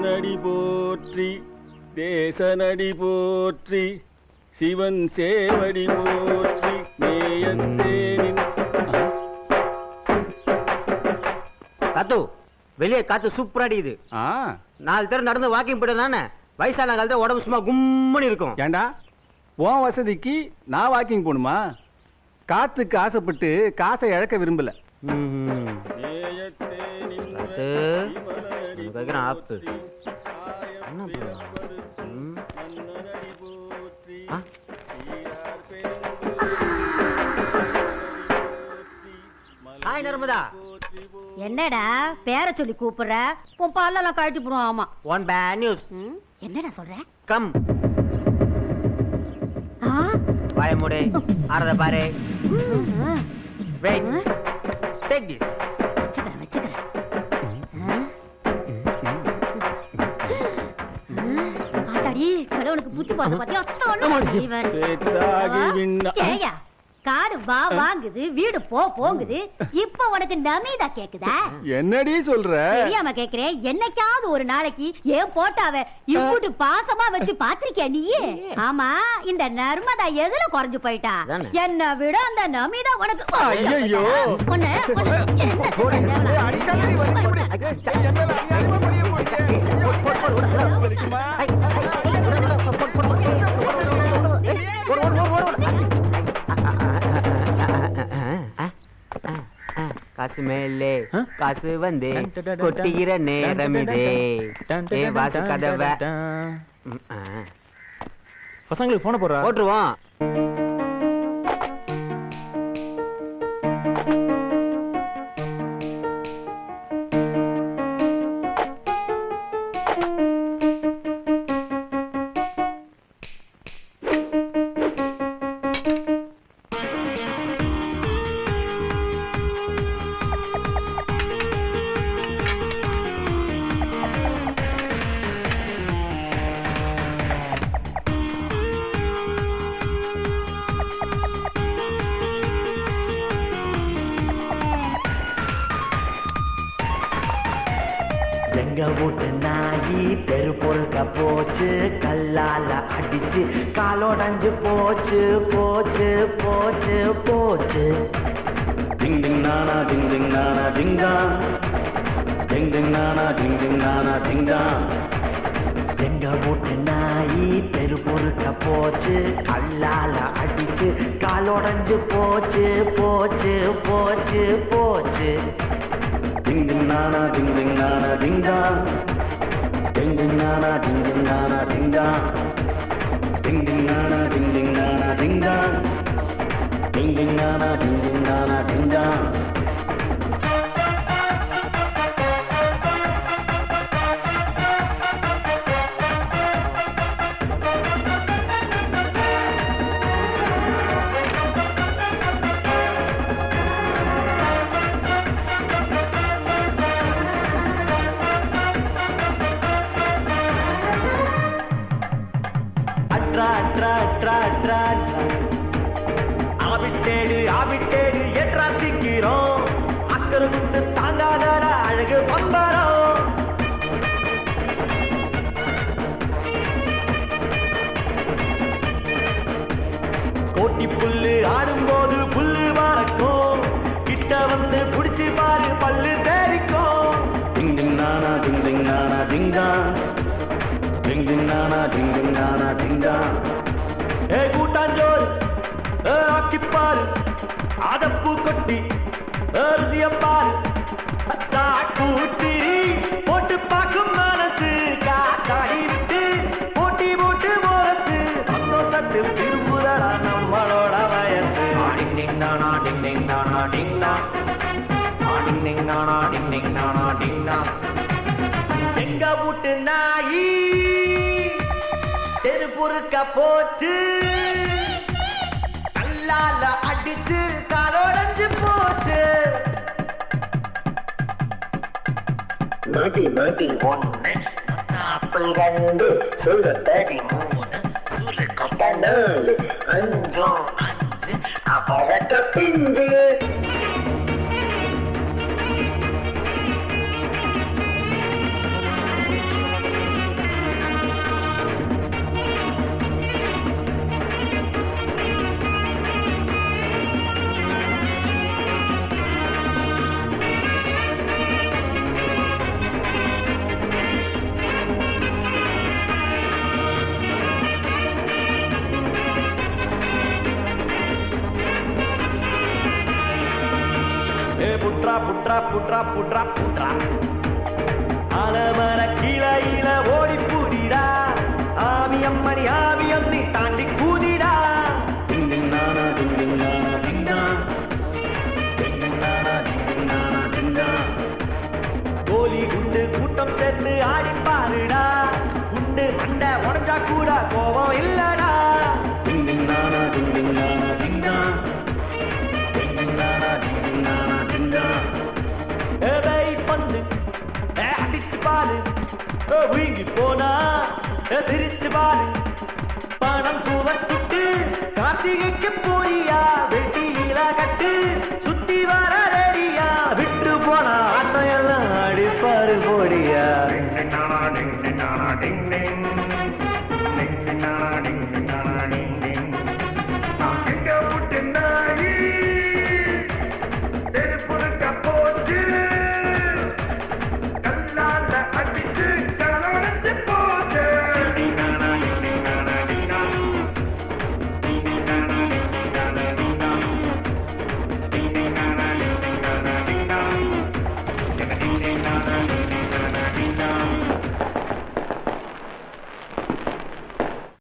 ஈசனடி போற்றி தேசனடி போற்றி சிவன் சேவடி போற்றி காத்து வெளியே காத்து சூப்பரா அடிக்குது. ஆ. நாலு பேர் நடந்து வாக்கிங் போயிட்டு தானே வயசான காலத்துல உடம்பு சும்மா கும்முன்னு இருக்கும். ஏண்டா? உன் வசதிக்கு நான் வாக்கிங் போகணுமா? காத்துக்கு ஆசைப்பட்டு காசை இழக்க விரும்பல. வைக்கிறேன் ஆப்பு. என்ன பண்ணலாம்? ம். ஆ? ஹாய் நர்மதா. என்னடா பேரை சொல்லி கூப்பிடுற? உன் பல்லெல்லாம் கழட்டி போடுவோம் ஆமா. ஒன் பேட் நியூஸ் என்னடா சொல்ற? கம். ஆ? வாய மூடு. ஆறத பாரு. வெயிட் டேக் திஸ் வச்சுக்கிறேன் வச்சுக்கிறேன். கடவுளுக்கு பாத்தியா? விண்ணா- ஏய்யா, காடு வா வாங்குது வீடு போ போங்குது. இப்ப உனக்கு நமீதா கேக்குதா? என்னடி சொல்ற? தெரியாம கேக்குறேன் என்னைக்காவது ஒரு நாளைக்கு ஏன் போட்டாவ? இம்புட்டு பாசமா வச்சு பாத்திருக்கியா நீ? ஆமா இந்த நர்மதா எதுல குறைஞ்சு போயிட்டா. என்ன விட அந்த நமிதா உனக்கு என்ன காசு மேலே? காசு வந்து டன் நேரம் இதே ஏ வாசு கதவை. பசங்களுக்கு போன போடுறா? போட்டுருவோம். எங்க வீட்டு நாயி தெரு பொறுக்க போச்சு கல்லால அடிச்சு காலோடஞ்சு போச்சு போச்சு போச்சு போச்சு. டிங் டிங் நானா டிங் டிங் நானா டிங் டாங் டிங் நானா டிங் டிங் நானா டிங் டாங் எங்க வீட்டு நாயி தெரு பொறுக்க போச்சு கல்லால அடிச்சு காலோடஞ்சு போச்சு போச்சு போச்சு போச்சு. டிங் டிங் நானா டிங் டிங் நானா டிங் டாங் டிங் டிங் நானா டிங் டிங் நானா டிங் டாங் டிங் டிங் நானா டிங் டிங் நானா டிங் டிங் டிங் நானா டிங் டிங் நானா டிங் டாங் அட்ரா அட்ரா ஆபிட்டேடு ஆபிட்டேடு ஏற்றா சிக்கிறோம் அக்கறை விட்டு தாங்காதட அழகு பம்பரம் கோட்டி புல்லு ஆடும்போது புல்லு மறக்கும் கிட்ட வந்து புடிச்சு பாரு பல்லு தேடிக்கும் டிங் டிங் நானா டிங் டிங் நானா டிங் டாங். டிங் டிங் நானா டிங் டிங் நானா டிங். அதப்பூ கொட்டி அத்தா கூட்டி போட்டு பார்க்கும் மனசு காத்தாடி விட்டு போட்டி போட்டு போறது சந்தோஷத்தில் திரும்புதடா நம்மளோட வயசு. டிங் டிங் தானா டிங் டிங் தானா டிங் தான் டிங் டிங் தானா டிங் டிங் தானா டிங் எங்க வீட்டு நாயி? தெரு பொறுக்க போச்சு. கல்லால அடிச்சு காலோடஞ்சு போச்சு. மதி மதி ஒன்று ஆப்பிள் ரெண்டு சுரு தடி மூணு. சுரு கட்ட நாலு. அஞ்சோ அஞ்சு. அவரட்ட பிஞ்சு. புற்றா புற்றா புற்றா புற்றா புற்றா அலமர கிளையில ஓடி கூடிடா ஆமி அம்மணி ஆவி அம்மி தாண்டி கூதிடா கோலி குண்டு கூட்டம் சேர்ந்து ஆடி பாருடா குண்டு மண்டை உடஞ்சா கூட கோவம் வீங்கி போனா ஏ, பாரு. பணம் பூவர் சுட்டு கார்த்திகைக்கு போறியா? வெட்டியில கட்டு சுத்தி வர ரெடியா? விட்டு போனா ஆட்டையெல்லாம் அடிப்பாரு போடியா? Ding ding